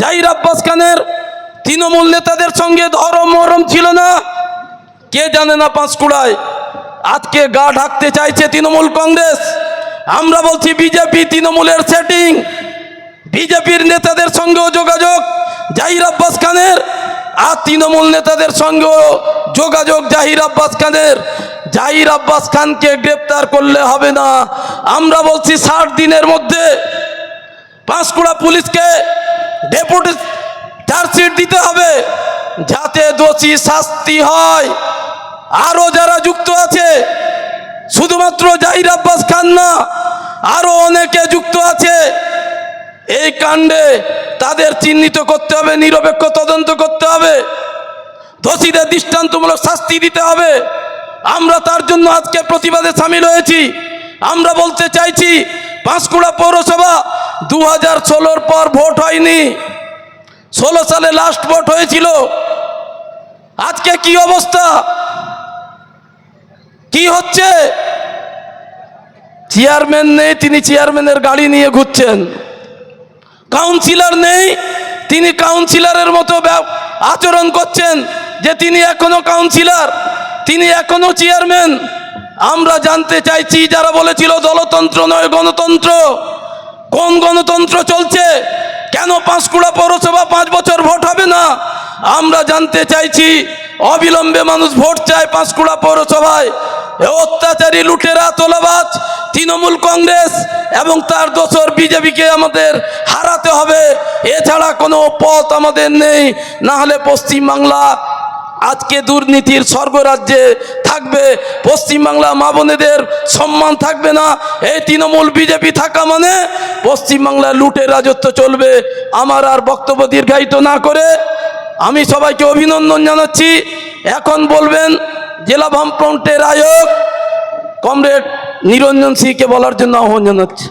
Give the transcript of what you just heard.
জাহির আব্বাস খানের তৃণমূল নেতাদের সঙ্গে ধরম মরম ছিল না। কে জানে না পাঁশকুড়ায় আজকে গা ঢাকতে চাইছে তৃণমূল কংগ্রেস। আমরা বলছি বিজেপি তৃণমূলের সেটিং বিজেপির নেতাদের সঙ্গেও যোগাযোগ। জাহির আব্বাস খানের আর তৃণমূল নেতাদের সঙ্গেও যোগাযোগ জাহির আব্বাস খানের। জাহির আব্বাস খানকে গ্রেপ্তার করলে হবে না। আমরা বলছি ষাট দিনের মধ্যে পাঁশকুড়া পুলিশকে ডেপুটি চার্জশিট দিতে হবে যাতে দোষী শাস্তি হয়। আরও যারা যুক্ত আছে, শুধুমাত্র জাহির আব্বাস খান না আরও অনেকে যুক্ত আছে, এই কাণ্ডে তাদের চিহ্নিত করতে হবে, নিরপেক্ষ তদন্ত করতে হবে। দোষীদের দৃষ্টান্তমূলক শাস্তি দিতে হবে। আমরা তার জন্য আজকে প্রতিবাদে সামিল হয়েছি। আমরা বলতে চাইছি, পাঁশকুড়া পৌরসভা দু হাজার ষোলোর পর ভোট হয়নি। ষোলো সালে লাস্ট ভোট হয়েছিল। আজকে কি অবস্থা? কি হচ্ছে? চেয়ারম্যান নেই, তিনি চেয়ারম্যানের গাড়ি নিয়ে ঘুরছেন। কাউন্সিলর নেই, তিনি কাউন্সিলরের মতো আচরণ করছেন যে তিনি এখনও কাউন্সিলর, তিনি এখনও চেয়ারম্যান। আমরা জানতে চাইছি, যারা বলেছিল দলতন্ত্র নয় গণতন্ত্র। কোন গণতন্ত্র চলছে। কেন পাঁশকুড়া পৌরসভা পাঁচ বছর ভোট হবে না? আমরা জানতে চাইছি, অবিলম্বে মানুষ ভোট চায় পাঁশকুড়া পৌরসভায়। অত্যাচারী লুটেরা, তোলাবাজ, তৃণমূল কংগ্রেস এবং তার দোসর বিজেপিকে আমাদের হারাতে হবে। এছাড়া কোনো পথ আমাদের নেই। না হলে পশ্চিমবাংলা আজকে দুর্নীতির স্বর্গরাজ্যে থাকবে, পশ্চিমবাংলা মা বোনেদের সম্মান থাকবে না, এই তৃণমূল বিজেপি থাকা মানে পশ্চিমবাংলায় লুটের রাজত্ব চলবে। আমার আর বক্তব্য দীর্ঘায়িত না করে আমি সবাইকে অভিনন্দন জানাচ্ছি। এখন বলবেন, জেলা বামফ্রন্টের আয়োগ, কমরেড নিরঞ্জন সিংকে বলার জন্য আহ্বান জানাচ্ছি।